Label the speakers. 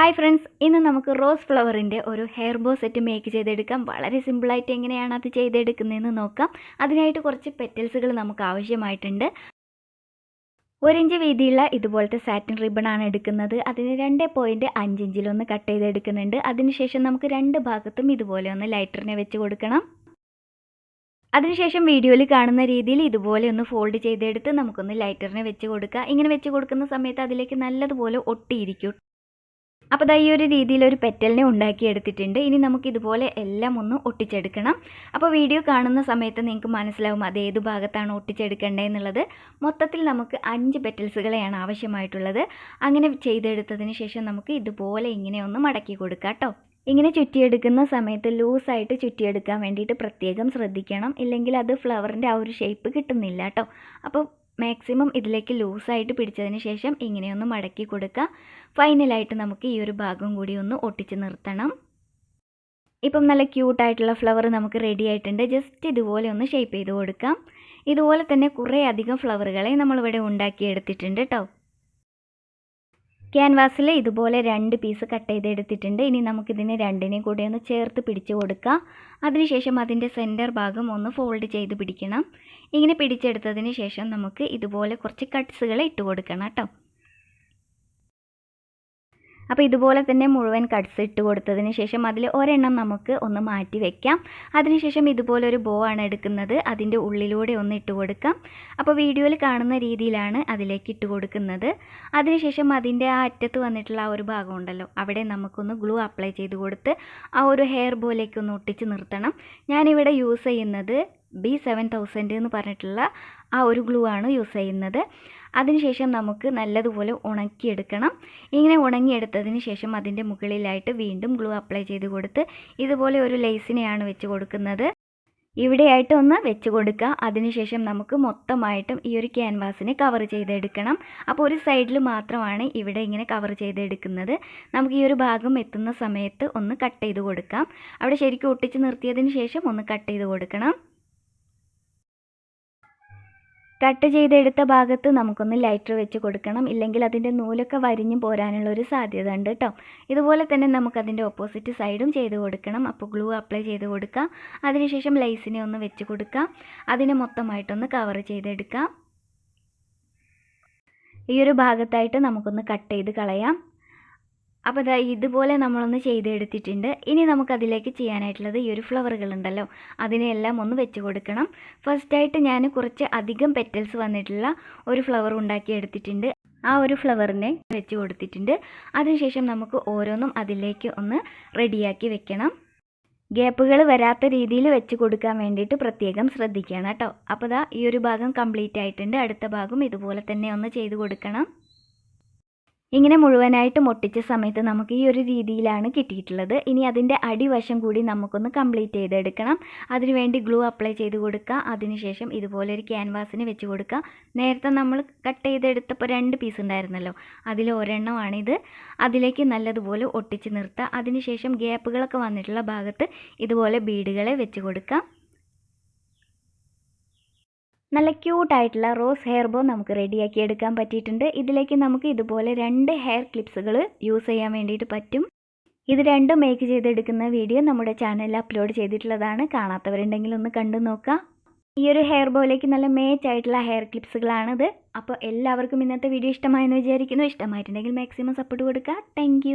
Speaker 1: Hi friends ഇന്ന് നമുക്ക് rose ഫ്ലവറിന്റെ ഒരു ഹെയർ ബോ സെറ്റ് മേക്ക് ചെയ്തെടുക്കാം. വളരെ സിമ്പിളായിട്ട് എങ്ങനെയാണ് അത് ചെയ്തെടുക്കുന്നതെന്ന് നോക്കാം. അതിനായിട്ട് കുറച്ച് പെറ്റൽസുകൾ നമുക്ക് ആവശ്യമായിട്ടുണ്ട്. ഒരിഞ്ച് വീതിയുള്ള ഇതുപോലത്തെ സാറ്റിൻ റിബണാണ് എടുക്കുന്നത്. അതിന് രണ്ട് പോയിന്റ് അഞ്ചിഞ്ചിലൊന്ന് കട്ട് ചെയ്തെടുക്കുന്നുണ്ട്. അതിനുശേഷം നമുക്ക് രണ്ട് ഭാഗത്തും ഇതുപോലെ ഒന്ന് ലൈറ്ററിനെ വെച്ച് കൊടുക്കണം. അതിനുശേഷം വീഡിയോയിൽ കാണുന്ന രീതിയിൽ ഇതുപോലെ ഒന്ന് ഫോൾഡ് ചെയ്തെടുത്ത് നമുക്കൊന്ന് ലൈറ്ററിനെ വെച്ച് കൊടുക്കുക ഇങ്ങനെ വെച്ച് കൊടുക്കുന്ന സമയത്ത് അതിലേക്ക് നല്ലതുപോലെ ഒട്ടിയിരിക്കും. അപ്പോൾ ദാ ഈ ഒരു രീതിയിൽ ഒരു പെറ്റലിനെ ഉണ്ടാക്കിയെടുത്തിട്ടുണ്ട്. ഇനി നമുക്ക് ഇതുപോലെ എല്ലാം ഒന്ന് ഒട്ടിച്ചെടുക്കണം. അപ്പോൾ വീഡിയോ കാണുന്ന സമയത്ത് നിങ്ങൾക്ക് മനസ്സിലാവും അത് ഏത് ഭാഗത്താണ് ഒട്ടിച്ചെടുക്കേണ്ടതെന്നുള്ളത് മൊത്തത്തിൽ നമുക്ക് അഞ്ച് പെറ്റൽസുകളെയാണ് ആവശ്യമായിട്ടുള്ളത്. അങ്ങനെ ചെയ്തെടുത്തതിന് ശേഷം നമുക്ക് ഇതുപോലെ ഇങ്ങനെ ഒന്ന് മടക്കി കൊടുക്കാം കേട്ടോ. ഇങ്ങനെ ചുറ്റിയെടുക്കുന്ന സമയത്ത് ലൂസായിട്ട് ചുറ്റിയെടുക്കാൻ വേണ്ടിയിട്ട് പ്രത്യേകം ശ്രദ്ധിക്കണം. ഇല്ലെങ്കിൽ അത് ഫ്ലവറിന്റെ ആ ഒരു ഷേപ്പ് കിട്ടുന്നില്ല കേട്ടോ. അപ്പോൾ മാക്സിമം ഇതിലേക്ക് ലൂസായിട്ട് പിടിച്ചതിന് ശേഷം ഇങ്ങനെയൊന്ന് മടക്കി കൊടുക്കുക ഫൈനലായിട്ട് നമുക്ക് ഈ ഒരു ഭാഗം കൂടി ഒന്ന് ഒട്ടിച്ച് നിർത്തണം. ഇപ്പം നല്ല ക്യൂട്ടായിട്ടുള്ള ഫ്ലവർ നമുക്ക് റെഡി ആയിട്ടുണ്ട്. ജസ്റ്റ് ഇതുപോലെ ഒന്ന് ഷേപ്പ് ചെയ്ത് കൊടുക്കാം. ഇതുപോലെ തന്നെ കുറേ അധികം ഫ്ലവറുകളെ നമ്മളിവിടെ ഉണ്ടാക്കിയെടുത്തിട്ടുണ്ട് കേട്ടോ ക്യാൻവാസിൽ ഇതുപോലെ രണ്ട് പീസ് കട്ട് ചെയ്തെടുത്തിട്ടുണ്ട്. ഇനി നമുക്കിതിനെ രണ്ടിനെയും കൂടി ഒന്ന് ചേർത്ത് പിടിച്ചു കൊടുക്കാം. അതിനുശേഷം അതിന്റെ സെന്റർ ഭാഗം ഒന്ന് ഫോൾഡ് ചെയ്ത് പിടിക്കണം. ഇങ്ങനെ പിടിച്ചെടുത്തതിന് ശേഷം നമുക്ക് ഇതുപോലെ കുറച്ച് കട്ട്സുകൾ ഇട്ട് കൊടുക്കണം കേട്ടോ. അപ്പോൾ ഇതുപോലെ തന്നെ മുഴുവൻ കട്ട്സ് ഇട്ട് കൊടുത്തതിന് ശേഷം അതിൽ ഒരെണ്ണം നമുക്ക് ഒന്ന് മാറ്റി വെക്കാം. അതിനുശേഷം ഇതുപോലെ ഒരു ബോ ആണ് എടുക്കുന്നത്. അതിന്റെ ഉള്ളിലൂടെ ഒന്ന് ഇട്ട് കൊടുക്കാം. അപ്പോൾ വീഡിയോയിൽ കാണുന്ന രീതിയിലാണ് അതിലേക്ക് ഇട്ട് കൊടുക്കുന്നത്. അതിനുശേഷം അതിന്റെ ആ അറ്റത്ത് വന്നിട്ടുള്ള ആ ഒരു ഭാഗം ഉണ്ടല്ലോ അവിടെ നമുക്കൊന്ന് ഗ്ലൂ അപ്ലൈ ചെയ്ത് കൊടുത്ത് ആ ഒരു ഹെയർ ബോയിലേക്ക് ഒന്ന് ഒട്ടിച്ച് നിർത്തണം. ഞാനിവിടെ യൂസ് ചെയ്യുന്നത് ബി സെവൻ തൗസൻഡ് എന്ന് പറഞ്ഞിട്ടുള്ള ആ ഒരു ഗ്ലൂ ആണ് യൂസ് ചെയ്യുന്നത്. അതിനുശേഷം നമുക്ക് നല്ലതുപോലെ ഉണക്കിയെടുക്കണം. ഇങ്ങനെ ഉണങ്ങിയെടുത്തതിന് ശേഷം അതിന്റെ മുകളിലായിട്ട് വീണ്ടും ഗ്ലൂ അപ്ലൈ ചെയ്ത് കൊടുത്ത് ഇതുപോലെ ഒരു ലേസിനെയാണ് വെച്ച് കൊടുക്കുന്നത്. ഇവിടെയായിട്ട് ഒന്ന് വെച്ച് കൊടുക്കുക. അതിനുശേഷം നമുക്ക് മൊത്തമായിട്ടും ഈ ഒരു ക്യാൻവാസിനെ കവർ ചെയ്തെടുക്കണം. അപ്പോൾ ഒരു സൈഡിൽ മാത്രമാണ് ഇവിടെ ഇങ്ങനെ കവർ ചെയ്തെടുക്കുന്നത്. നമുക്ക് ഈ ഒരു ഭാഗം എത്തുന്ന സമയത്ത് ഒന്ന് കട്ട് ചെയ്ത് കൊടുക്കാം. അവിടെ ശരിക്കും ഒട്ടിച്ച് നിർത്തിയതിന് ശേഷം ഒന്ന് കട്ട് ചെയ്ത് കൊടുക്കണം. കട്ട് ചെയ്തെടുത്ത ഭാഗത്ത് നമുക്കൊന്ന് ലൈറ്റർ വെച്ച് കൊടുക്കണം. ഇല്ലെങ്കിൽ അതിന്റെ നൂലൊക്കെ വരിഞ്ഞു പോരാനുള്ള ഒരു സാധ്യത ഉണ്ട് കേട്ടോ. ഇതുപോലെ തന്നെ നമുക്കതിന്റെ ഓപ്പോസിറ്റ് സൈഡും ചെയ്ത് കൊടുക്കണം. അപ്പോൾ ഗ്ലൂ അപ്ലൈ ചെയ്ത് കൊടുക്കാം. അതിനുശേഷം ലൈസിനെ ഒന്ന് വെച്ച് കൊടുക്കാം. അതിനെ മൊത്തമായിട്ടൊന്ന് കവർ ചെയ്തെടുക്കാം. ഈ ഒരു ഭാഗത്തായിട്ട് നമുക്കൊന്ന് കട്ട് ചെയ്ത് കളയാം. അപ്പോൾ ഇതാ ഇതുപോലെ നമ്മളൊന്ന് ചെയ്തെടുത്തിട്ടുണ്ട്. ഇനി നമുക്കതിലേക്ക് ചെയ്യാനായിട്ടുള്ളത് ഈ ഒരു ഫ്ലവറുകൾ ഉണ്ടല്ലോ അതിനെല്ലാം ഒന്ന് വെച്ച് കൊടുക്കണം. ഫസ്റ്റായിട്ട് ഞാൻ കുറച്ച് അധികം പെറ്റൽസ് വന്നിട്ടുള്ള ഒരു ഫ്ലവർ ഉണ്ടാക്കി എടുത്തിട്ടുണ്ട് ആ ഒരു ഫ്ലവറിനെ വെച്ച് കൊടുത്തിട്ടുണ്ട്. അതിനുശേഷം നമുക്ക് ഓരോന്നും അതിലേക്ക് ഒന്ന് റെഡിയാക്കി വെക്കണം. ഗ്യാപ്പുകൾ വരാത്ത രീതിയിൽ വെച്ച് കൊടുക്കാൻ വേണ്ടിയിട്ട് പ്രത്യേകം ശ്രദ്ധിക്കണം കേട്ടോ. അപ്പോൾ ദാ ഈ ഒരു ഭാഗം കംപ്ലീറ്റ് ആയിട്ടുണ്ട്. അടുത്ത ഭാഗം ഇതുപോലെ തന്നെ ഒന്ന് ചെയ്ത് കൊടുക്കണം. ഇങ്ങനെ മുഴുവനായിട്ട് ഒട്ടിച്ച സമയത്ത് നമുക്ക് ഈ ഒരു രീതിയിലാണ് കിട്ടിയിട്ടുള്ളത്. ഇനി അതിന്റെ അടിവശം കൂടി നമുക്കൊന്ന് കംപ്ലീറ്റ് ചെയ്തെടുക്കണം. അതിനുവേണ്ടി ഗ്ലൂ അപ്ലൈ ചെയ്ത് കൊടുക്കുക. അതിനുശേഷം ഇതുപോലെ ഒരു ക്യാൻവാസിന് വെച്ച് കൊടുക്കുക. നേരത്തെ നമ്മൾ കട്ട് ചെയ്തെടുത്തപ്പോൾ രണ്ട് പീസ് ഉണ്ടായിരുന്നല്ലോ. അതിൽ ഒരെണ്ണമാണിത് അതിലേക്ക് നല്ലതുപോലെ ഒട്ടിച്ച് നിർത്തുക. അതിനുശേഷം ഗ്യാപ്പുകളൊക്കെ വന്നിട്ടുള്ള ഭാഗത്ത് ഇതുപോലെ ബീഡുകളെ വെച്ച് കൊടുക്കുക. നല്ല ക്യൂട്ടായിട്ടുള്ള റോസ് ഹെയർ ബോ നമുക്ക് റെഡിയാക്കി എടുക്കാൻ പറ്റിയിട്ടുണ്ട്. ഇതിലേക്ക് നമുക്ക് ഇതുപോലെ രണ്ട് ഹെയർ ക്ലിപ്സുകൾ യൂസ് ചെയ്യാൻ വേണ്ടിയിട്ട് പറ്റും. ഇത് രണ്ടും മേക്ക് ചെയ്തെടുക്കുന്ന വീഡിയോ നമ്മുടെ ചാനലിൽ അപ്ലോഡ് ചെയ്തിട്ടുള്ളതാണ്. കാണാത്തവരുണ്ടെങ്കിൽ ഒന്ന് കണ്ടു നോക്കാം. ഈ ഒരു ഹെയർ ബോയിലേക്ക് നല്ല മേച്ച് ആയിട്ടുള്ള ഹെയർ ക്ലിപ്സുകളാണിത്. അപ്പോൾ എല്ലാവർക്കും ഇന്നത്തെ വീഡിയോ ഇഷ്ടമായെന്ന് വിചാരിക്കുന്നു. ഇഷ്ടമായിട്ടുണ്ടെങ്കിൽ മാക്സിമം സപ്പോർട്ട് കൊടുക്കുക. താങ്ക്